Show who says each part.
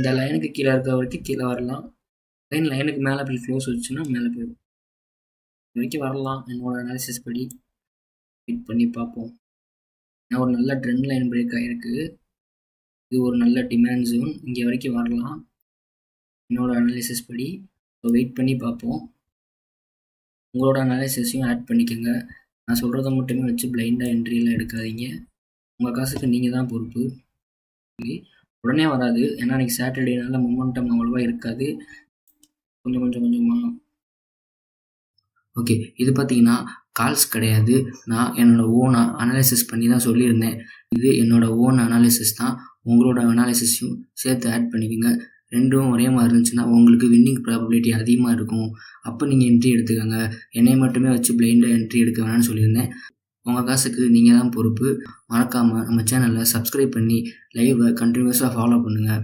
Speaker 1: இந்த லைனுக்கு கீழே இருக்க வரைக்கும் கீழே வரலாம். லைன் லைனுக்கு மேலே போய் க்ளோஸ் வச்சுன்னா மேலே போயிடும். இது வரைக்கும் வரலாம். என்னோட அனாலிசிஸ் படி. வெயிட் பண்ணி பார்ப்போம். ஏன்னா ஒரு நல்ல ட்ரெண்ட் லைன் பிரேக் ஆகிருக்கு இது ஒரு நல்ல டிமாண்ட் ஜோன் இங்கே வரைக்கும் வரலாம். என்னோட அனாலிசிஸ் படி. ஸோ வெயிட் பண்ணி பார்ப்போம். உங்களோட அனாலிசிஸையும் ஆட் பண்ணிக்கோங்க. நான் சொல்கிறத மட்டுமே வச்சு பிளைண்டாக என்ட்ரியெலாம் எடுக்காதீங்க. உங்கள் காசுக்கு நீங்கள் தான் பொறுப்பு. உடனே வராது. ஏன்னா அன்றைக்கி சாட்டர்டேனால மொமெண்டம் அவ்வளோவா இருக்காது. கொஞ்சம் கொஞ்சம் கொஞ்சமாக ஓகே இது பார்த்தீங்கன்னா கால்ஸ் கிடையாது. நான் என்னோடய ஓனாக அனாலிசிஸ் பண்ணி தான் சொல்லியிருந்தேன். இது என்னோடய ஓன் அனாலிசிஸ் தான். உங்களோட அனாலிசிஸையும் சேர்த்து ஆட் பண்ணிக்கோங்க. ரெண்டும் ஒரே மாதிரி இருந்துச்சுன்னா உங்களுக்கு வின்னிங் ப்ராபபிலிட்டி அதிகமாக இருக்கும். அப்போ நீங்கள் என்ட்ரி எடுத்துக்கோங்க. என்னை மட்டுமே வச்சு பிளைண்டாக என்ட்ரி எடுக்க வேணாம்னு சொல்லியிருந்தேன். உங்கள் காசுக்கு நீங்கள் தான் பொறுப்பு. மறக்காமல் நம்ம சேனலை சப்ஸ்கிரைப் பண்ணி லைவை கண்டினியூஸாக ஃபாலோ பண்ணுங்கள்